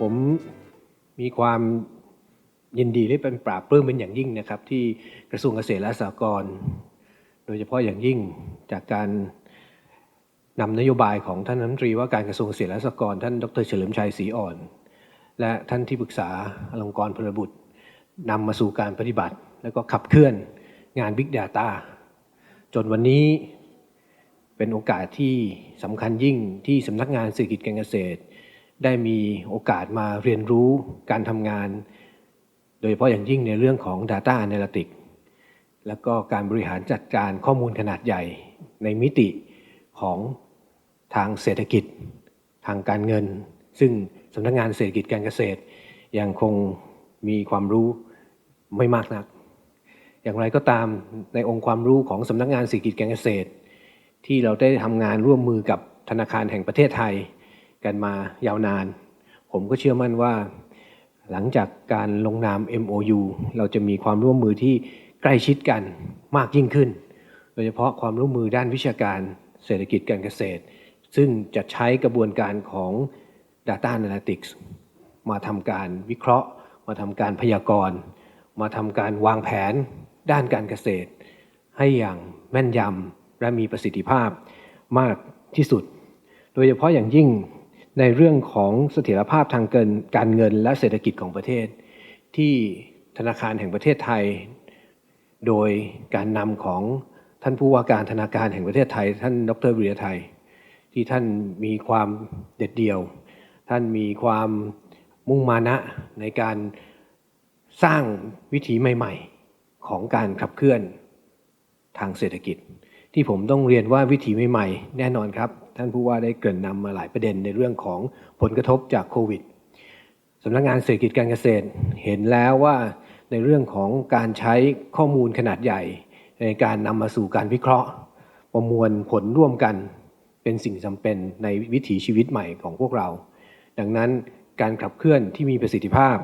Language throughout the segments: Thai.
ผมมีความยินดีและเป็นปราบปลื้มเป็นอย่างยิ่งนะครับ ที่กระทรวงเกษตรและสหกรณ์โดยเฉพาะอย่างยิ่งจากการนำนโยบายของท่านรัฐมนตรีว่าการกระทรวงเกษตรและสหกรณ์ท่านดรเฉลิมชัยศรีอ่อน และท่านที่ปรึกษาอลงกรพลบุตรนำมาสู่การปฏิบัติ แล้วก็ขับเคลื่อนงาน Big Data จนวันนี้เป็นโอกาสที่สำคัญยิ่งที่สำนักงานเศรษฐกิจการเกษตร ได้มีโอกาสมาเรียนรู้การทำงาน โดยเฉพาะอย่างยิ่งในเรื่องของ Data Analytics แล้วก็การบริหารจัดการข้อมูลขนาดใหญ่ในมิติของทางเศรษฐกิจ ทางการเงิน ซึ่งสำนักงานเศรษฐกิจการเกษตร ยังคงมีความรู้ไม่มากนัก อย่างไรก็ตามในองค์ความรู้ของสำนักงานเศรษฐกิจการเกษตร ที่เราได้ทำงานร่วมมือกับธนาคารแห่งประเทศไทย กันมายาวนาน ผมก็เชื่อมั่นว่า หลังจากการลงนาม MOU เราจะมีความร่วมมือที่ใกล้ชิดกันมากยิ่งขึ้น โดยเฉพาะความร่วมมือด้านวิชาการเศรษฐกิจการเกษตร ซึ่งจะใช้กระบวนการของ Data Analytics มาทำการวิเคราะห์ มาทำการพยากรณ์ มาทำการวางแผนด้านการเกษตร ให้อย่างแม่นยำและมีประสิทธิภาพมากที่สุด โดยเฉพาะอย่างยิ่ง ในเรื่องของเสถียรภาพทางเกินการเงินและเศรษฐกิจของประเทศ ที่ธนาคารแห่งประเทศไทย โดยการนำของท่านผู้ว่าการธนาคารแห่งประเทศไทย ท่านดรวิริยไทย ที่ท่านมีความเด็ดเดี่ยว ท่านมีความมุ่งมานะในการสร้างวิถีใหม่ ๆ ของการขับเคลื่อนทางเศรษฐกิจ ที่ผมต้องเรียนว่าวิถีใหม่ ๆ แน่นอนครับ ท่านผู้ว่าได้เกริ่นนำมาหลายประเด็นในเรื่องของผลกระทบจากโควิดสำนักงานเศรษฐกิจการเกษตรเห็นแล้วว่าในเรื่องของการใช้ข้อมูลขนาดใหญ่ ในการนำมาสู่การวิเคราะห์ ประมวลผลร่วมกันเป็นสิ่งจำเป็นในวิถีชีวิตใหม่ของพวกเรา ดังนั้นการขับเคลื่อนที่มีประสิทธิภาพ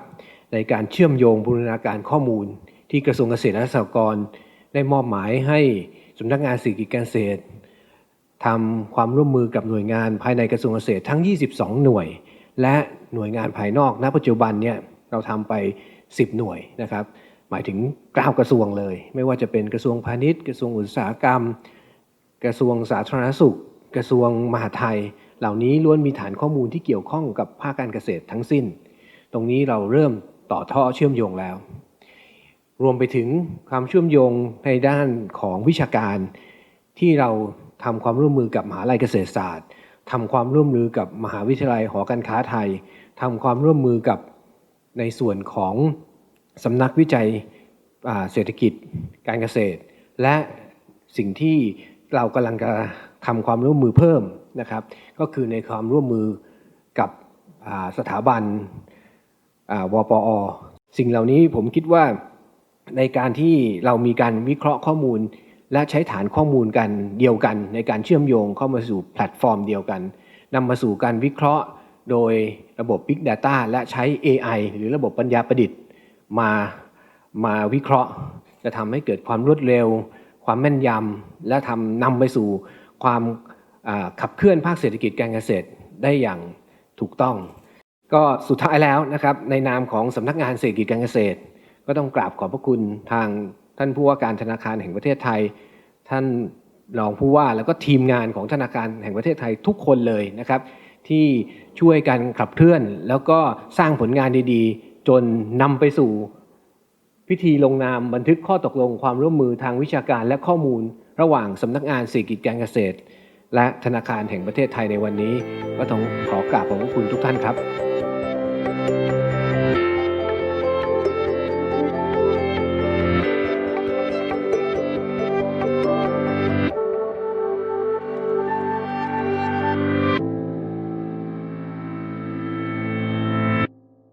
ในการเชื่อมโยงบูรณาการข้อมูล ที่กระทรวงเกษตรและสหกรณ์ได้มอบหมายให้สำนักงานเศรษฐกิจการเกษตร ทำความร่วมมือกับหน่วยงานภายในกระทรวงเกษตรทั้ง 22 หน่วย และหน่วยงานภายนอก ณ ปัจจุบันเนี่ยเราทำไป 10 หน่วยนะครับ หมายถึง9กระทรวงเลย ไม่ว่าจะเป็นกระทรวงพาณิชย์ กระทรวงอุตสาหกรรม กระทรวงสาธารณสุข กระทรวงมหาดไทย เหล่านี้ล้วนมีฐานข้อมูลที่เกี่ยวข้องกับภาคการเกษตรทั้งสิ้น ตรงนี้เราเริ่มต่อท่อเชื่อมโยงแล้ว รวมไปถึงความเชื่อมโยงในด้านของวิชาการที่เรา ทำความร่วมมือกับมหาลัยเกษตรศาสตร์ทำความร่วมมือกับมหาวิทยาลัยหอการค้าไทยทำความร่วมมือกับในส่วนของสำนักวิจัยเศรษฐกิจการเกษตร และสิ่งที่เรากำลังจะทำความร่วมมือเพิ่มนะครับ ก็คือในความร่วมมือกับสถาบันวปอ สิ่งเหล่านี้ผมคิดว่าในการที่เรามีการวิเคราะห์ข้อมูล และใช้ฐานข้อมูลกันเดียวกัน ในการเชื่อมโยงเข้ามาสู่แพลตฟอร์มเดียวกันนำมาสู่การวิเคราะห์โดยระบบ Big Data และใช้ AI หรือระบบปัญญาประดิษฐ์มามาวิเคราะห์ จะทำให้เกิดความรวดเร็ว ความแม่นยำและทำนำไปสู่ความขับเคลื่อนภาคเศรษฐกิจการเกษตรได้อย่างถูกต้อง ก็สุดท้ายแล้วนะครับในนามของสำนักงานเศรษฐกิจการเกษตร ก็ต้องกราบขอบพระคุณทางท่านผู้ว่าการธนาคารแห่งประเทศไทย ท่านรองผู้ว่าแล้วก็ทีมงานของธนาคารแห่งประเทศไทยทุกคนเลยนะครับ ที่ช่วยกันขับเคลื่อน แล้วก็สร้างผลงานดีๆ จนนำไปสู่พิธีลงนามบันทึกข้อตกลงความร่วมมือทางวิชาการและข้อมูล ระหว่างสำนักงานเศรษฐกิจการเกษตร และธนาคารแห่งประเทศไทยในวันนี้ ก็ต้องขอกราบขอบพระคุณทุกท่านครับ